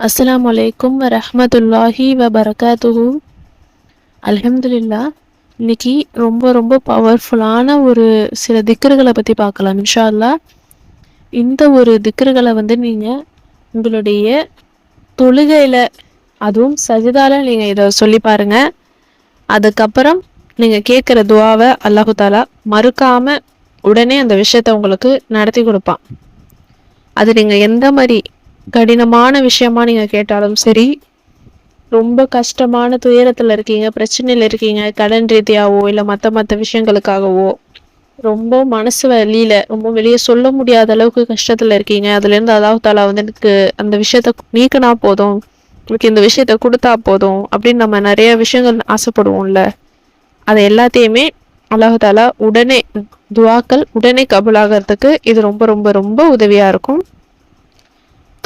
அஸ்ஸலாமு அலைக்கும் வ பரகாத்துஹு அலமதுல்லா இன்னைக்கு ரொம்ப ரொம்ப பவர்ஃபுல்லான ஒரு சில திக்கர்களை பற்றி பார்க்கலாம் இன்ஷா அல்லாஹ் இந்த ஒரு திக்கர்களை வந்து நீங்கள் உங்களுடைய தொழுகையில் அதுவும் சஜிதால நீங்கள் இதை சொல்லி பாருங்க. அதுக்கப்புறம் நீங்கள் கேட்குற துவாவை அல்லாஹு தாலா மறுக்காமல் உடனே அந்த விஷயத்த உங்களுக்கு நடத்தி கொடுப்பான். அது நீங்கள் எந்த மாதிரி கடினமான விஷயமா நீங்கள் கேட்டாலும் சரி ரொம்ப கஷ்டமான துயரத்தில் இருக்கீங்க பிரச்சனையில் இருக்கீங்க கடன் ரீதியாகவோ இல்லை மற்ற மற்ற விஷயங்களுக்காகவோ ரொம்ப மனசு வலியில ரொம்ப வெளியே சொல்ல முடியாத அளவுக்கு கஷ்டத்தில் இருக்கீங்க. அதுலேருந்து அதாவது தாலா வந்து எனக்கு அந்த விஷயத்த நீக்கினா போதும் எனக்கு இந்த விஷயத்த கொடுத்தா போதும் அப்படின்னு நம்ம நிறைய விஷயங்கள் ஆசைப்படுவோம்ல. அது எல்லாத்தையுமே அல்லாஹ் தாலா உடனே துவாக்கள் உடனே கபுலாகிறதுக்கு இது ரொம்ப ரொம்ப ரொம்ப உதவியாக இருக்கும்.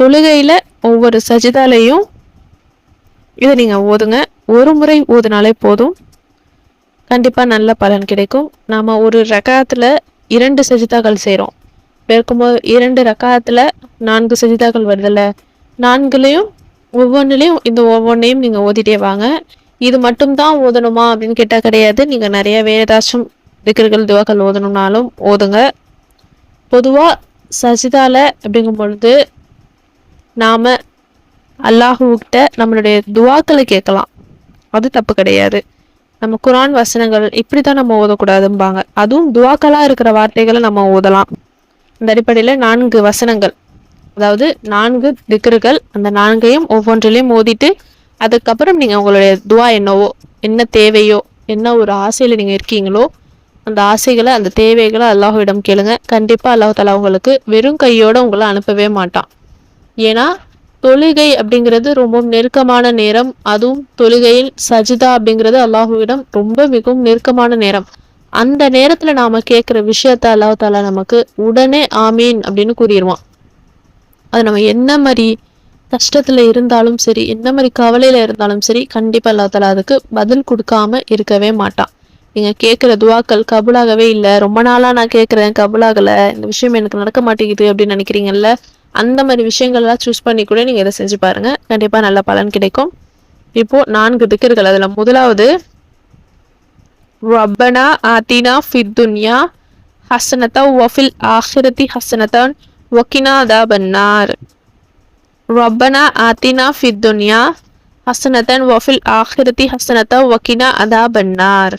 தொழுகையில் ஒவ்வொரு சஜிதாலையும் இதை நீங்கள் ஓதுங்க. ஒரு முறை ஓதுனாலே போதும். கண்டிப்பாக நல்ல பலன் கிடைக்கும். நாம் ஒரு ரகாத்தில் இரண்டு சஜிதாக்கள் செய்கிறோம் பெருக்கும்போது இரண்டு ரகாத்தில் நான்கு சஜிதாக்கள் வருதில்ல? நான்குலேயும் ஒவ்வொன்றுலேயும் இந்த ஒவ்வொன்றையும் நீங்கள் ஓதிட்டே வாங்க. இது மட்டும்தான் ஓதணுமா அப்படின்னு கேட்டால் கிடையாது. நீங்கள் நிறைய வேறு ஏதாச்சும் திக்கர்கள் துவாக்கள் ஓதணும்னாலும் ஓதுங்க. பொதுவாக சஜிதால அப்படிங்கும் பொழுது நாம் அல்லாஹுக்கிட்ட நம்மளுடைய துவாக்களை கேட்கலாம். அது தப்பு கிடையாது. நம்ம குரான் வசனங்கள் இப்படி தான் நம்ம ஓதக்கூடாதும்பாங்க. அதுவும் துவாக்களாக இருக்கிற வார்த்தைகளை நம்ம ஓதலாம். இந்த அடிப்படையில் நான்கு வசனங்கள். அதாவது நான்கு திக்ருகள் அந்த நான்கையும் ஒவ்வொன்றிலையும் ஓதிட்டு அதுக்கப்புறம் நீங்கள் உங்களுடைய துவா என்னவோ என்ன தேவையோ என்ன ஒரு ஆசையில் நீங்கள் இருக்கீங்களோ அந்த ஆசைகளை அந்த தேவைகளை அல்லாஹுவிடம் கேளுங்க. கண்டிப்பாக அல்லாஹ் தலா உங்களுக்கு வெறும் கையோடு உங்களை அனுப்பவே மாட்டான். ஏன்னா தொழுகை அப்படிங்கிறது ரொம்ப நெருக்கமான நேரம். அதுவும் தொழுகையில் சஜிதா அப்படிங்கிறது அல்லாஹுவிடம் ரொம்ப மிகவும் நெருக்கமான நேரம். அந்த நேரத்துல நாம கேட்குற விஷயத்த அல்லாஹ் தாலா நமக்கு உடனே ஆமீன் அப்படின்னு கூறிடுவான் அது நம்ம என்ன மாதிரி கஷ்டத்துல இருந்தாலும் சரி என்ன மாதிரி கவலையில இருந்தாலும் சரி கண்டிப்பா அல்லாஹ் தாலா அதுக்கு பதில் கொடுக்காம இருக்கவே மாட்டான். நீங்க கேட்குற துவாக்கள் கபுலாகவே இல்லை. ரொம்ப நாளா நான் கேட்குறேன் கபுலாகலை. இந்த விஷயம் எனக்கு நடக்க மாட்டேங்குது அப்படின்னு நினைக்கிறீங்கல்ல? அந்த மாதிரி விஷயங்கள்லாம் சூஸ் பண்ணி கூட நீங்கள் இதை செஞ்சு பாருங்கள் கண்டிப்பாக நல்ல பலன் கிடைக்கும். இப்போது நான்கு திக்கர்கள். அதில் முதலாவது ரப்பனா ஆத்தினா ஃபித்துன்யா ஹசனதா வஃபில் ஆஹிரதி ஹசனதான் ஒக்கினா அதா பன்னார் ரப்பனா ஆத்தினா ஃபித்துன்யா ஹசனதன் வஃபில் ஆஹிரதி ஹசனதா ஒக்கினா அதா பன்னார்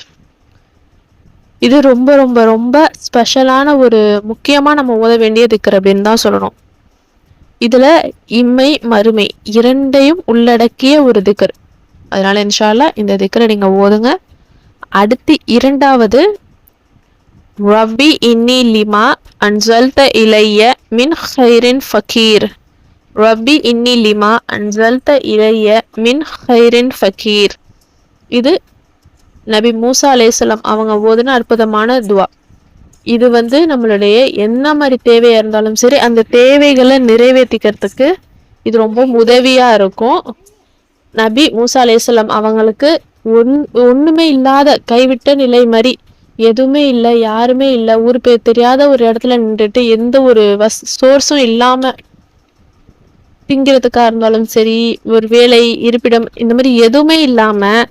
இது ரொம்ப ரொம்ப ரொம்ப ஸ்பெஷலான ஒரு முக்கியமாக நம்ம ஓத வேண்டிய திக்கர் அப்படின்னு தான் சொல்லணும். இதுல இம்மை மறுமை இரண்டையும் உள்ளடக்கிய ஒரு திக்கர். அதனால இன்ஷால்லா இந்த திக்கரை நீங்க ஓதுங்க. அடுத்து இரண்டாவது ரவி இன்னி லிமா அன்சல்த இலைய மின் ஹைரின் ஃபக்கீர் ரப்பி இன்னி லிமா அன்சல்த இலைய மின் ஹைரின் ஃபக்கீர் இது நபி மூசா அலேசலம் அவங்க ஓதுன அற்புதமான துவா. இது வந்து நம்மளுடைய என்ன மாதிரி தேவையா இருந்தாலும் சரி அந்த தேவைகளை நிறைவேற்றிக்கிறதுக்கு இது ரொம்ப உதவியா இருக்கும். நபி மூசா அலையாம் அவங்களுக்கு ஒன் ஒண்ணுமே இல்லாத கைவிட்ட நிலை மாதிரி எதுவுமே இல்லை யாருமே இல்லை ஊர் பேர் தெரியாத ஒரு இடத்துல நின்றுட்டு எந்த ஒரு வஸ் சோர்ஸும் இல்லாம திங்கிறதுக்காக இருந்தாலும் சரி ஒரு வேலை இருப்பிடம் இந்த மாதிரி எதுவுமே இல்லாம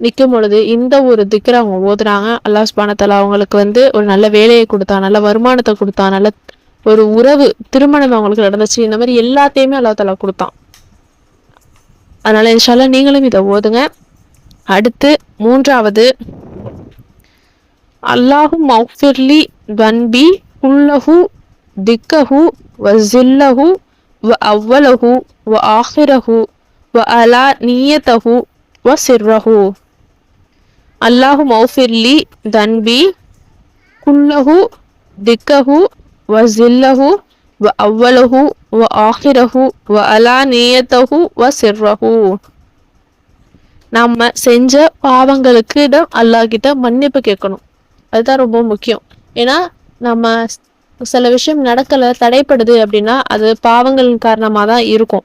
நிற்கும் பொழுது இந்த ஒரு திக்கரை அவங்க ஓதுறாங்க அல்லாஹ் சுபானத்தால அவங்களுக்கு வந்து ஒரு நல்ல வேலையை கொடுத்தா நல்ல வருமானத்தை கொடுத்தா நல்ல ஒரு உறவு திருமணம் அவங்களுக்கு நடந்துச்சு இந்த மாதிரி எல்லாத்தையுமே அல்லா தாலா கொடுத்தான். அதனால இன்ஷால்லா நீங்களும் இதை ஓதுங்க. அடுத்து மூன்றாவது அல்லாஹு மௌஃபிர்லி வன்பி குல்லஹு திக்கஹு வ ஜில்லஹு வ அவ்வலஹு வ ஆஹிரஹு வ அலா நீயத்தஹு வ சிர்ரஹு. அல்லாஹு மௌஃபிர்லி தன்பி குல்லஹு திக்கஹு வ ஜில்லஹு வ அவ்வலஹு வ ஆஹிரஹு வ அலா நியத்தஹு வ சிர்ரஹு. நம்ம செஞ்ச பாவங்களுக்கு அல்லாஹ் கிட்ட மன்னிப்பு கேட்கணும். அதுதான் ரொம்ப முக்கியம். ஏன்னா நம்ம சில விஷயம் நடக்கலை தடைப்படுது அப்படின்னா அது பாவங்களின் காரணமாக தான் இருக்கும்.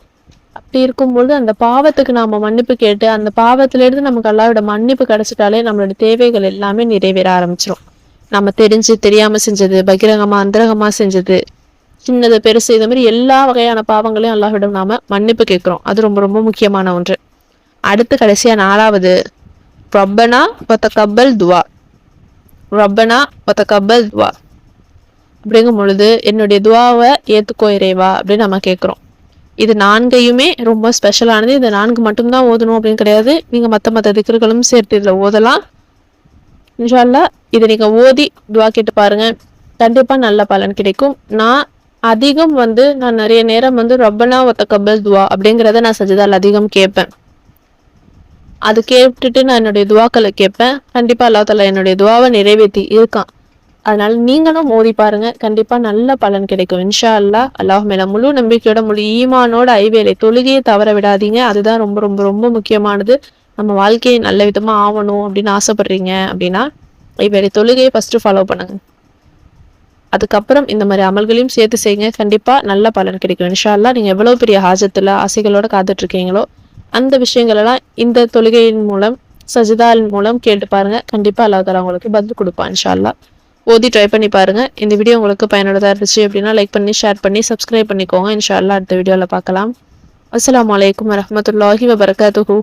அப்படி இருக்கும்பொழுது அந்த பாவத்துக்கு நாம மன்னிப்பு கேட்டு அந்த பாவத்திலிருந்து நமக்கு அல்லாவோட மன்னிப்பு கிடைச்சிட்டாலே நம்மளோட தேவைகள் எல்லாமே நிறைவேற ஆரம்பிச்சிடும் நம்ம தெரிஞ்சு தெரியாம செஞ்சது பகிரங்கமா அந்தரகமா செஞ்சது சின்னது பெருசு இது மாதிரி எல்லா வகையான பாவங்களையும் அல்லாஹ்விடம் நாம மன்னிப்பு கேட்குறோம். அது ரொம்ப ரொம்ப முக்கியமான ஒன்று. அடுத்து கடைசியா நாலாவது ரப்பனா வத்தகப்பல் துவா. ரப்பனா வத்தகப்பல் துவா. அப்படிங்கும் பொழுது என்னுடைய துவாவை ஏத்துக்கோ இறைவா. அப்படின்னு நம்ம கேட்குறோம். இது நான்கையுமே ரொம்ப ஸ்பெஷலானது இது நான்கு மட்டும்தான் ஓதணும் அப்படின்னு கிடையாது. நீங்கள் மற்ற மற்ற திக்கர்களும் சேர்த்து இதில் ஓதலாம். இன்ஷால்லா இதை நீங்கள் ஓதி துவா கேட்டு பாருங்க. கண்டிப்பாக நல்ல பலன் கிடைக்கும். நான் அதிகம் வந்து நான் நிறைய நேரம் வந்து ரப்பனா ஒத்த கபல் துவா அப்படிங்கிறத நான் சஜிதால் அதிகம் கேட்பேன். அது கேட்டுட்டு நான் என்னுடைய துவாக்களை கேட்பேன். கண்டிப்பாக அல்லா என்னுடைய துவாவை நிறைவேற்றி இருக்கான். அதனால நீங்களும் மோதி பாருங்க. கண்டிப்பா நல்ல பலன் கிடைக்கும். இன்ஷா அல்லாஹ் அல்லாஹ் மேல முழு நம்பிக்கையோட முழு ஈமானோட ஐவேலை தொழுகையை தவற விடாதீங்க. அதுதான் ரொம்ப ரொம்ப ரொம்ப முக்கியமானது. நம்ம வாழ்க்கையை நல்ல விதமா ஆகணும் அப்படின்னு ஆசைப்படுறீங்க அப்படின்னா ஐவேலை தொழுகையை ஃபர்ஸ்ட் ஃபாலோ பண்ணுங்க. அதுக்கப்புறம் இந்த மாதிரி அமல்களையும் சேர்த்து செய்யுங்க. கண்டிப்பா நல்ல பலன் கிடைக்கும். இன்ஷா அல்லா நீங்க எவ்வளவு பெரிய ஆஜத்துல ஆசைகளோட காத்துட்டு இருக்கீங்களோ அந்த விஷயங்கள் எல்லாம் இந்த தொழுகையின் மூலம் சஜிதாவின் மூலம் கேட்டு பாருங்க. கண்டிப்பா அல்லாஹ் உங்களுக்கு பதில் கொடுப்பான். இன்ஷா அல்லாஹ் ஓதி ட்ரை பண்ணி பாருங்கள் இந்த வீடியோ உங்களுக்கு பயனுள்ளதாக இருந்துச்சு அப்படின்னா லைக் பண்ணி ஷேர் பண்ணி சப்ஸ்கிரைப் பண்ணிக்கோங்க. இன்ஷால்லா அடுத்த வீடியோவில் பார்க்கலாம். அஸ்லாம் அலைக்கும் வரமத்துல்லாஹி வபரகாத்துஹு.